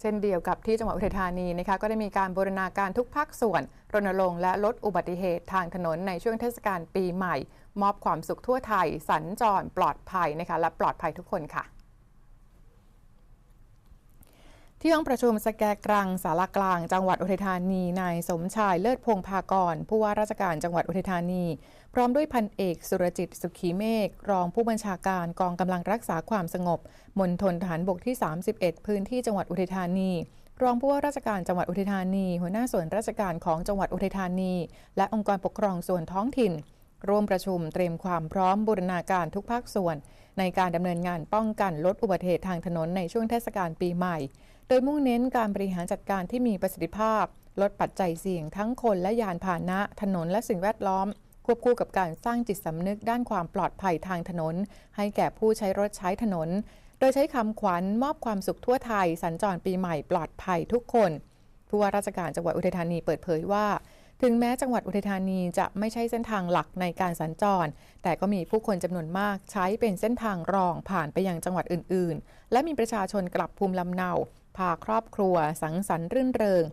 เช่นเดียวกับที่จังหวัดอุทัยธานีนะคะก็ได้มีการบูรณาการทุกภาคส่วน รณรงค์และลดอุบัติเหตุทางถนนในช่วงเทศกาลปีใหม่ มอบความสุขทั่วไทย สัญจรปลอดภัยนะคะและปลอดภัยทุกคนค่ะ ที่ห้องประชุมสแกกรังสารกลาง จังหวัดอุทัยธานีนายสมชายเลิศพงพากร ผู้ว่าราชการจังหวัดอุทัยธานี พร้อมด้วยพันเอก สุรจิตสุขีเมฆรองผู้บัญชาการกองกำลังรักษาความสงบมณฑลทหารบกที่ 31 พื้นที่จังหวัดอุทัยธานีรองผู้ว่าราชการจังหวัดอุทัยธานี หัวหน้าส่วนราชการของจังหวัดอุทัยธานี และองค์กรปกครองส่วนท้องถิ่น ร่วมประชุมเตรียมความพร้อมบูรณาการทุกภาคส่วน ในการดำเนินงานป้องกันลดอุบัติเหตุทางถนนในช่วงเทศกาลปีใหม่ โดยมุ่งเน้นการบริหารจัดการที่มีประสิทธิภาพ ลดปัจจัยเสี่ยงทั้งคนและยานพาหนะ ถนนและสิ่งแวดล้อม ควบคู่กับการสร้างจิตสำนึกด้านความปลอดภัยทางถนน ให้แก่ผู้ใช้รถใช้ถนน โดยใช้คำขวัญมอบความสุขทั่วไทย สัญจรปีใหม่ปลอดภัยทุกคนผู้ว่าราชการจังหวัดอุทัยธานีเปิดเผยว่า ถึงแม้จังหวัดอุทัยธานีจะไม่ใช่เส้นทางหลักในการสัญจร แต่ก็มีผู้คนจำนวนมากใช้เป็นเส้นทางรองผ่านไปยังจังหวัดอื่น ๆ และมีประชาชนกลับภูมิลำเนา พาครอบครัว สังสรรค์รื่นเริง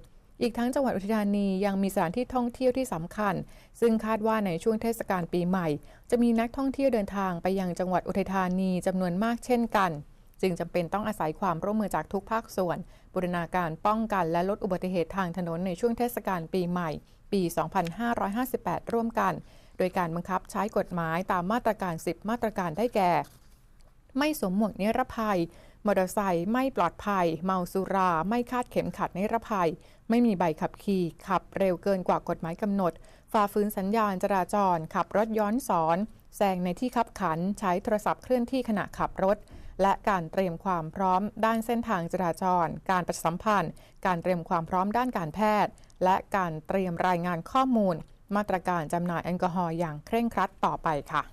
อีกทั้งจังหวัดอุทัยธานียังมีสถานที่ท่องเที่ยวที่สำคัญ ซึ่งคาดว่าในช่วงเทศกาลปีใหม่ จะมีนักท่องเที่ยวเดินทางไปยังจังหวัดอุทัยธานีจำนวนมากเช่นกัน จึงจำเป็นต้องอาศัยความร่วมมือจากทุกภาคส่วน บูรณาการป้องกันและลดอุบัติเหตุทางถนนในช่วงเทศกาลปีใหม่ ปี 2558 ร่วมกัน โดยการบังคับใช้กฎหมายตามมาตรการ 10 มาตรการได้แก่ ไม่สวมหมวกนิรภัย มอเตอร์ไซค์ไม่ปลอดภัย เมาสุรา ไม่คาดเข็มขัดนิรภัย ไม่มีใบขับขี่ ขับเร็วเกินกว่ากฎหมายกำหนด ฝ่าฝืนสัญญาณจราจร ขับรถย้อนสอนแซงในที่ขับขัน ใช้โทรศัพท์เคลื่อนที่ขณะขับรถ และการเตรียมความพร้อมด้านเส้นทางจราจร การประชาสัมพันธ์ การเตรียมความพร้อมด้านการแพทย์ และการเตรียมรายงานข้อมูล มาตรการจำหน่ายแอลกอฮอล์อย่างเคร่งครัดต่อไปค่ะ